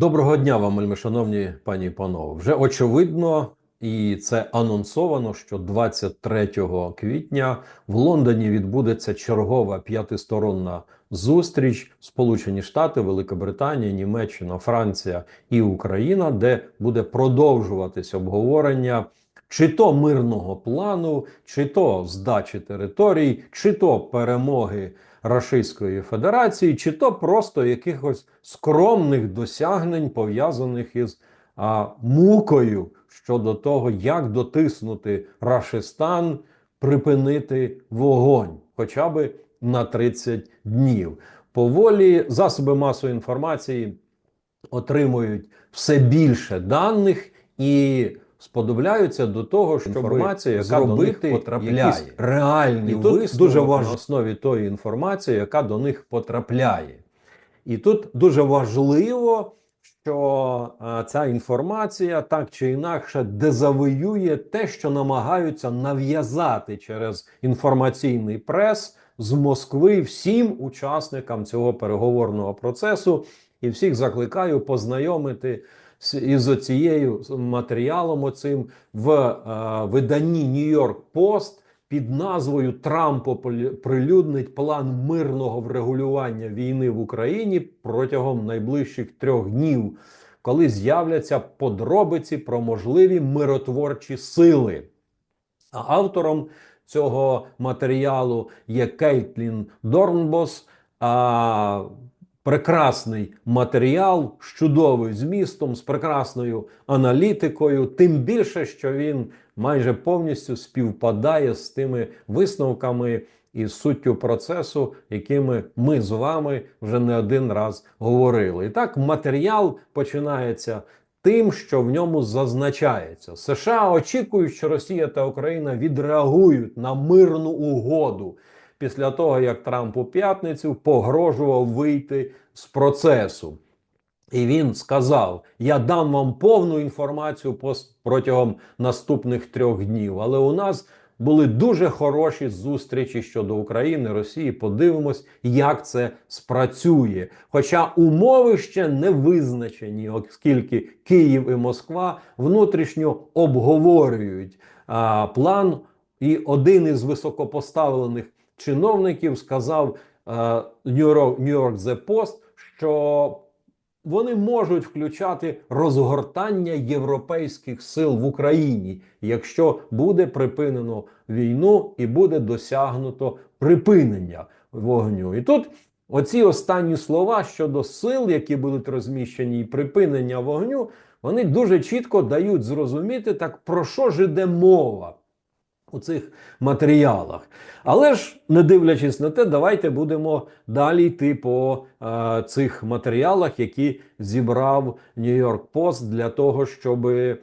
Доброго дня вам, шановні пані і панове. Вже очевидно, і це анонсовано, що 23 квітня в Лондоні відбудеться чергова п'ятисторонна зустріч Сполучені Штати, Велика Британія, Німеччина, Франція і Україна, де буде продовжуватись обговорення чи то мирного плану, чи то здачі територій, чи то перемоги. Рашистської Федерації, чи то просто якихось скромних досягнень, пов'язаних із а, мукою щодо того, як дотиснути Рашистан, припинити вогонь, хоча би на 30 днів. Поволі засоби масової інформації отримують все більше даних і сподобляються до того, що інформація, яка зробити до них потрапляє, реальні І тут дуже важливо. на основі тої інформації, яка до них потрапляє. І тут дуже важливо, що е, ця інформація так чи інакше дезавоює те, що намагаються нав'язати через інформаційний прес з Москви всім учасникам цього переговорного процесу. І всіх закликаю познайомити із цією матеріалом оцим в е, виданні Нью-Йорк Пост під назвою Трамп оприлю- прилюднить план мирного врегулювання війни в Україні протягом найближчих трьох днів, коли з'являться подробиці про можливі миротворчі сили. Автором цього матеріалу є Кейтлін Дорнбос. А, прекрасний матеріал з чудовим змістом, з прекрасною аналітикою. Тим більше, що він майже повністю співпадає з тими висновками і суттю процесу, якими ми з вами вже не один раз говорили. І так, матеріал починається тим, що в ньому зазначається. США очікують, що Росія та Україна відреагують на мирну угоду після того, як Трамп у п'ятницю погрожував вийти з процесу. І він сказав: Я дам вам повну інформацію протягом наступних трьох днів. Але у нас були дуже хороші зустрічі щодо України, Росії. Подивимось, як це спрацює. Хоча умови ще не визначені, оскільки Київ і Москва внутрішньо обговорюють а, план. І один із високопоставлених чиновників сказав е, New York, The Post, що вони можуть включати розгортання європейських сил в Україні, якщо буде припинено війну і буде досягнуто припинення вогню. І тут оці останні слова щодо сил, які будуть розміщені, і припинення вогню, вони дуже чітко дають зрозуміти, так про що ж іде мова у цих матеріалах. Але ж, не дивлячись на те, давайте будемо далі йти по е, цих матеріалах, які зібрав Нью-Йорк Пост для того, щоб е,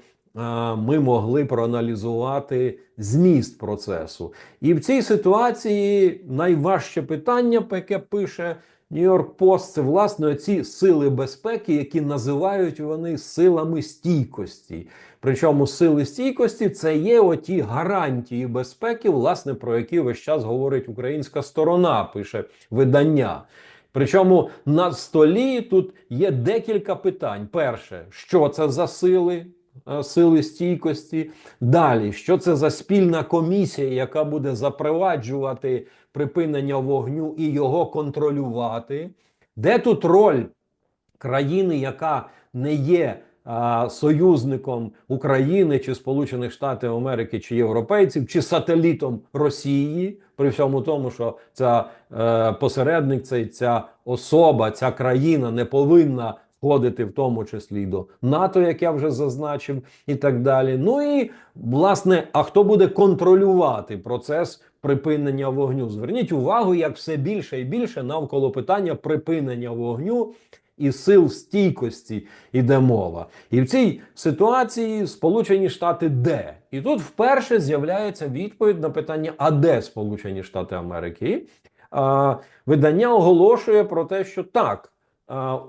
ми могли проаналізувати зміст процесу. І в цій ситуації найважче питання, яке пише Нью-Йорк Пост, це власне ці сили безпеки, які називають вони силами стійкості. Причому сили стійкості це є оті гарантії безпеки, власне, про які весь час говорить українська сторона, пише видання. Причому на столі тут є декілька питань. Перше, що це за сили? е, Сили стійкості. Далі, що це за спільна комісія, яка буде запроваджувати припинення вогню і його контролювати? Де тут роль країни, яка не є а, союзником України чи Сполучених Штатів Америки чи європейців, чи сателітом Росії, при всьому тому, що ця е, посередник, цей, ця особа, ця країна не повинна входити в тому числі до НАТО, як я вже зазначив, і так далі. Ну і власне, а хто буде контролювати процес припинення вогню? Зверніть увагу, як все більше і більше навколо питання припинення вогню і сил стійкості йде мова. І в цій ситуації Сполучені Штати де? І тут вперше з'являється відповідь на питання: а де Сполучені Штати Америки? А, видання оголошує про те, що так.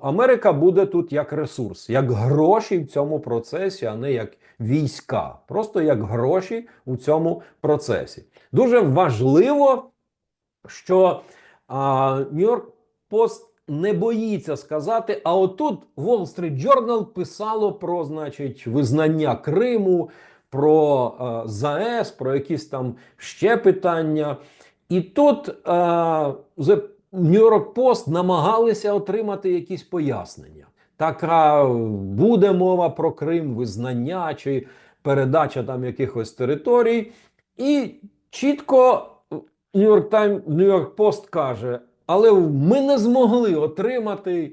Америка буде тут як ресурс, як гроші в цьому процесі, а не як війська, просто як гроші у цьому процесі. Дуже важливо, що Нью-Йорк Пост не боїться сказати. А отут Wall Street Journal писало про, значить, визнання Криму, про ЗАЕС, про якісь там ще питання. І тут е, York Post намагалися отримати якісь пояснення. Така буде мова про Крим, визнання чи передача там якихось територій. І чітко Times, New York Post каже, але ми не змогли отримати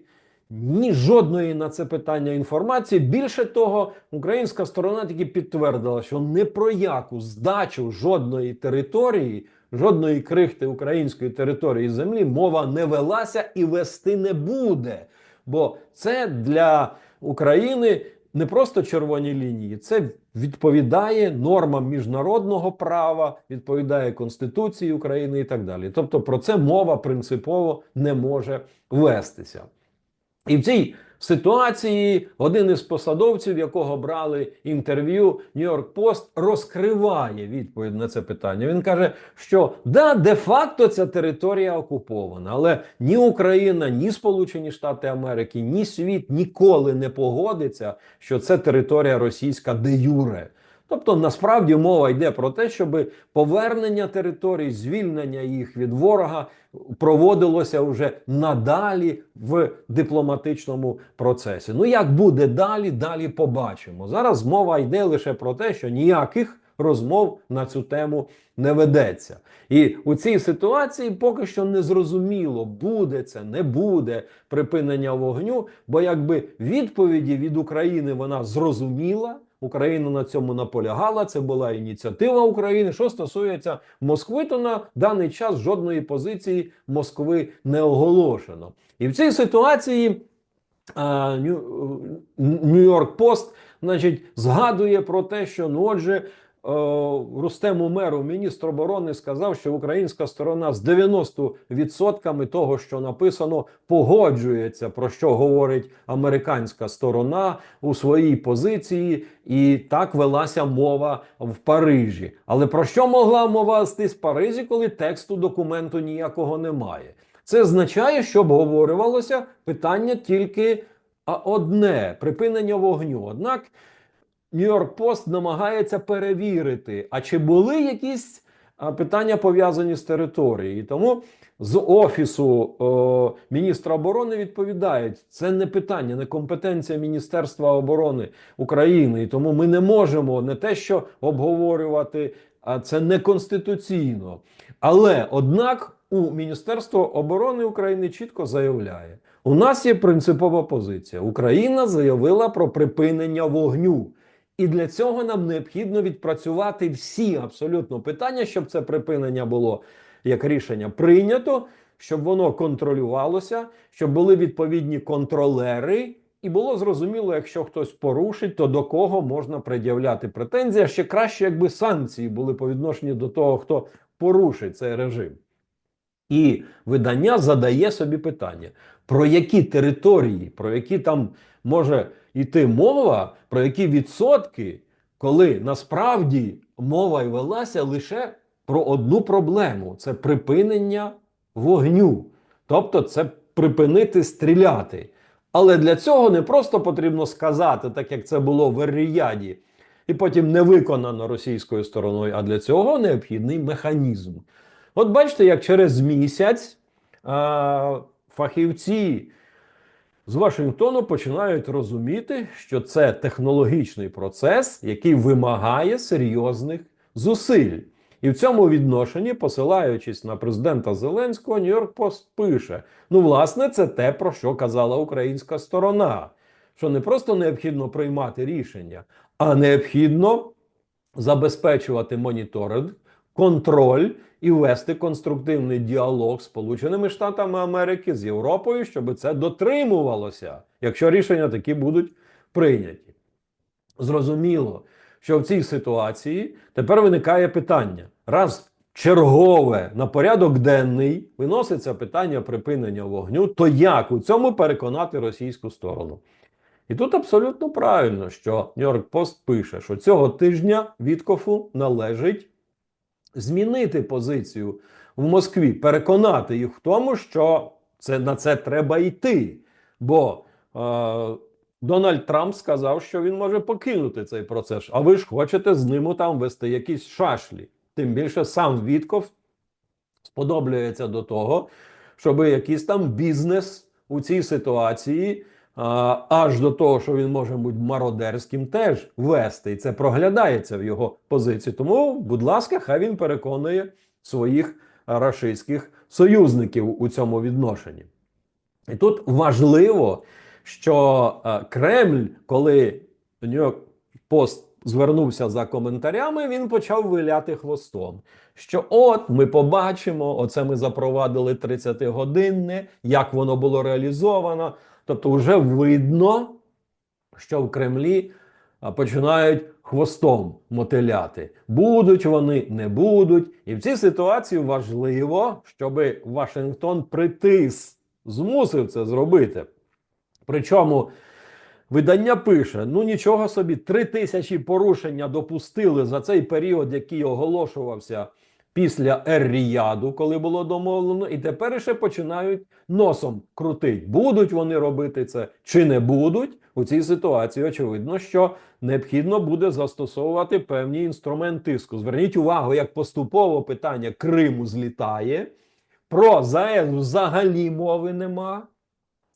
ні жодної на це питання інформації. Більше того, українська сторона тільки підтвердила, що не про яку здачу жодної території, жодної крихти української території землі мова не велася і вести не буде. Бо це для України не просто червоні лінії, це відповідає нормам міжнародного права, відповідає Конституції України і так далі. Тобто про це мова принципово не може вестися. І в цій ситуації один із посадовців, якого брали інтерв'ю Нью-Йорк Пост, розкриває відповідь на це питання. Він каже, що да, де-факто ця територія окупована, але ні Україна, ні Сполучені Штати Америки, ні світ ніколи не погодиться, що це територія російська де юре. Тобто насправді мова йде про те, щоб повернення територій, звільнення їх від ворога проводилося вже надалі в дипломатичному процесі. Ну як буде далі, далі побачимо. Зараз мова йде лише про те, що ніяких розмов на цю тему не ведеться. І у цій ситуації поки що не зрозуміло, буде це, не буде припинення вогню, бо якби відповіді від України вона зрозуміла. Україна на цьому наполягала. Це була ініціатива України. Що стосується Москви, то на даний час жодної позиції Москви не оголошено. І в цій ситуації Нью-Йорк Пост, значить, згадує про те, що ну, отже. Рустем Умеров, міністр оборони, сказав, що українська сторона з 90% того, що написано, погоджується про що говорить американська сторона у своїй позиції, і так велася мова в Парижі. Але про що могла мова вести з Парижі, коли тексту документу ніякого немає? Це означає, що обговорювалося питання тільки одне припинення вогню. Однак. Нью-Йорк Пост намагається перевірити, а чи були якісь питання пов'язані з територією. Тому з офісу о, міністра оборони відповідають: це не питання, не компетенція Міністерства оборони України. І тому ми не можемо не те, що обговорювати, а це не конституційно. Але однак у Міністерство оборони України чітко заявляє: у нас є принципова позиція. Україна заявила про припинення вогню. І для цього нам необхідно відпрацювати всі абсолютно питання, щоб це припинення було як рішення прийнято, щоб воно контролювалося, щоб були відповідні контролери. І було зрозуміло, якщо хтось порушить, то до кого можна пред'являти претензії. Ще краще, якби санкції були по відношенню до того, хто порушить цей режим. І видання задає собі питання: про які території, про які там може йти мова, про які відсотки, коли насправді мова й велася лише про одну проблему: це припинення вогню. Тобто, це припинити стріляти. Але для цього не просто потрібно сказати, так як це було в Ер-Ріяді, і потім не виконано російською стороною, а для цього необхідний механізм. От бачите, як через місяць а, фахівці з Вашингтону починають розуміти, що це технологічний процес, який вимагає серйозних зусиль. І в цьому відношенні, посилаючись на президента Зеленського, Нью-Йорк Пост пише: ну, власне, це те, про що казала українська сторона. Що не просто необхідно приймати рішення, а необхідно забезпечувати моніторинг, контроль і вести конструктивний діалог з Сполученими Штатами Америки з Європою, щоб це дотримувалося, якщо рішення такі будуть прийняті. Зрозуміло, що в цій ситуації тепер виникає питання: раз чергове на порядок денний виноситься питання припинення вогню, то як у цьому переконати російську сторону? І тут абсолютно правильно, що Нью-Йорк Пост пише, що цього тижня Віткофу належить змінити позицію в Москві, переконати їх в тому, що це на це треба йти. Бо е, Дональд Трамп сказав, що він може покинути цей процес. А ви ж хочете з ним там вести якісь шашлі. Тим більше сам Вітков сподоблюється до того, щоб якийсь там бізнес у цій ситуації, аж до того, що він може бути мародерським, теж вести. І це проглядається в його позиції. Тому, будь ласка, хай він переконує своїх рашистських союзників у цьому відношенні. І тут важливо, що е, Кремль, коли Нью-Йорк Пост звернувся за коментарями, він почав виляти хвостом. Що от ми побачимо, оце ми запровадили 30-годинне, як воно було реалізовано. Тобто, вже видно, що в Кремлі починають хвостом мотиляти. Будуть вони, не будуть. І в цій ситуації важливо, щоб Вашингтон притис, змусив це зробити. Причому видання пише: ну нічого собі, три тисячі порушення допустили за цей період, який оголошувався після Ер-Ріяду, коли було домовлено, і тепер ще починають носом крутить. Будуть вони робити це чи не будуть. У цій ситуації очевидно, що необхідно буде застосовувати певні інструмент тиску. Зверніть увагу, як поступово питання Криму злітає. Про ЗАЕС взагалі мови нема.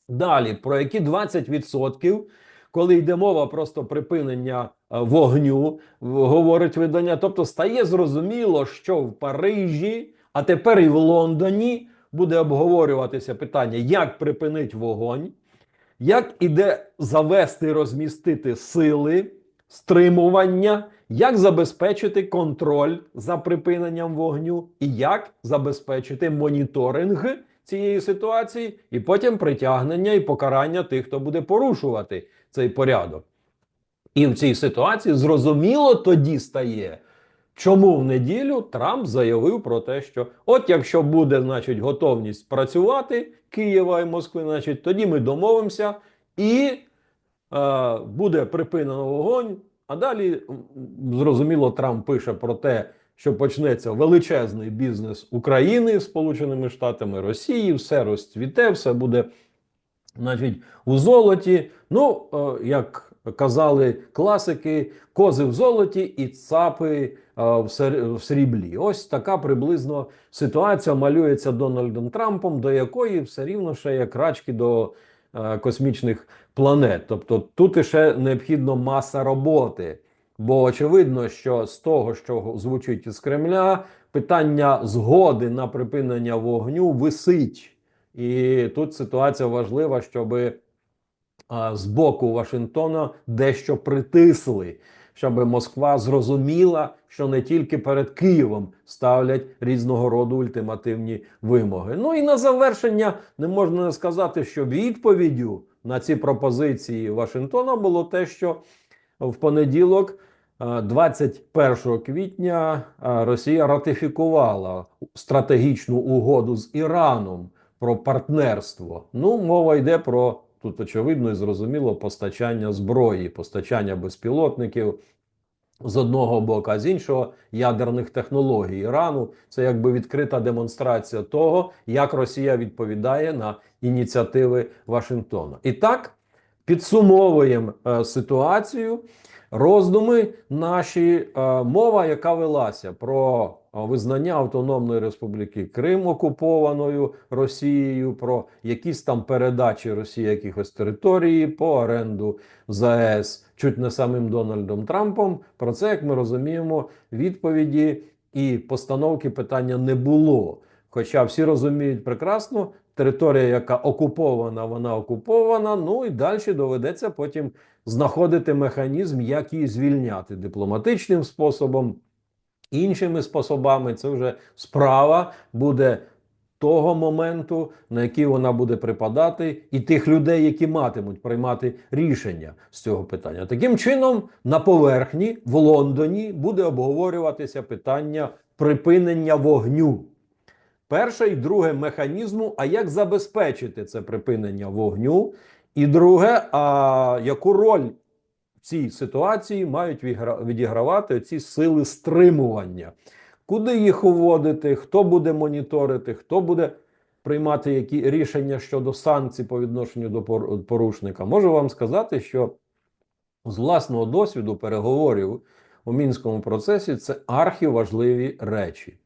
Далі, про які 20%, коли йде мова просто припинення вогню, говорить видання. Тобто стає зрозуміло, що в Парижі, а тепер і в Лондоні буде обговорюватися питання, як припинити вогонь, як іде завести, розмістити сили, стримування, як забезпечити контроль за припиненням вогню, і як забезпечити моніторинг цієї ситуації, і потім притягнення і покарання тих, хто буде порушувати цей порядок. І в цій ситуації зрозуміло тоді стає, чому в неділю Трамп заявив про те, що от якщо буде значить, готовність працювати Києва і Москви, значить тоді ми домовимося і е, буде припинено вогонь. А далі зрозуміло, Трамп пише про те, що почнеться величезний бізнес України Сполученими Штатами Росії, все розцвіте, все буде значить, у золоті. Ну, е, як казали класики, кози в золоті і цапи е, в сріблі. Ось така приблизно ситуація малюється Дональдом Трампом, до якої все рівно ще є крачки до е, космічних планет. Тобто тут іще необхідно маса роботи. Бо очевидно, що з того, що звучить із Кремля, питання згоди на припинення вогню висить. І тут ситуація важлива, щоб з боку Вашингтона дещо притисли, щоб Москва зрозуміла, що не тільки перед Києвом ставлять різного роду ультимативні вимоги. Ну і на завершення не можна не сказати, що відповіддю на ці пропозиції Вашингтона було те, що в понеділок. е, 21 квітня Росія ратифікувала стратегічну угоду з Іраном про партнерство. Ну, мова йде про тут очевидно і зрозуміло постачання зброї, постачання безпілотників з одного боку, а з іншого ядерних технологій Ірану. Це якби відкрита демонстрація того, як Росія відповідає на ініціативи Вашингтона. І так підсумовуємо е, ситуацію. Роздуми наші е, мова, яка велася про е, визнання Автономної Республіки Крим окупованою Росією, про якісь там передачі Росії якихось території по оренду ЗАЕС, чуть не самим Дональдом Трампом. Про це, як ми розуміємо, відповіді і постановки питання не було. Хоча всі розуміють прекрасно, територія, яка окупована, вона окупована. Ну і далі доведеться потім знаходити механізм, як її звільняти дипломатичним способом, іншими способами. Це вже справа буде того моменту, на який вона буде припадати, і тих людей, які матимуть приймати рішення з цього питання. Таким чином, на поверхні в Лондоні буде обговорюватися питання припинення вогню. Перше і друге механізму, а як забезпечити це припинення вогню? І друге, а яку роль в цій ситуації мають відігравати ці сили стримування? Куди їх уводити, хто буде моніторити, хто буде приймати які рішення щодо санкцій по відношенню до порушника, можу вам сказати, що з власного досвіду переговорів у мінському процесі це архіважливі речі,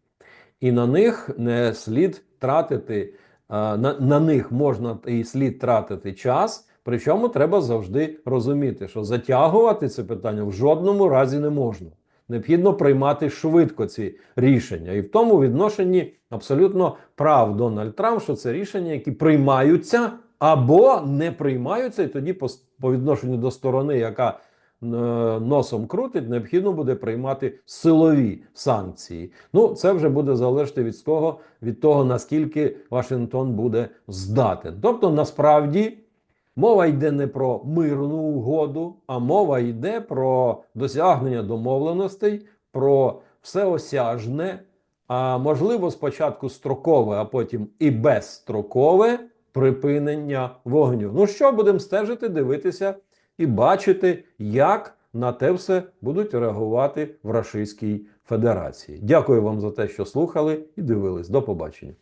і на них не слід тратити, на, на них можна і слід тратити час. Причому треба завжди розуміти, що затягувати це питання в жодному разі не можна. Необхідно приймати швидко ці рішення. І в тому відношенні абсолютно прав Дональд Трамп, що це рішення, які приймаються або не приймаються, і тоді по, по відношенню до сторони, яка носом крутить, необхідно буде приймати силові санкції. Ну, це вже буде залежати від того, від того, наскільки Вашингтон буде здатен. Тобто, насправді. Мова йде не про мирну угоду, а мова йде про досягнення домовленостей, про всеосяжне, а можливо, спочатку строкове, а потім і безстрокове припинення вогню. Ну що, будемо стежити, дивитися і бачити, як на те все будуть реагувати в Рашистській Федерації. Дякую вам за те, що слухали і дивились. До побачення.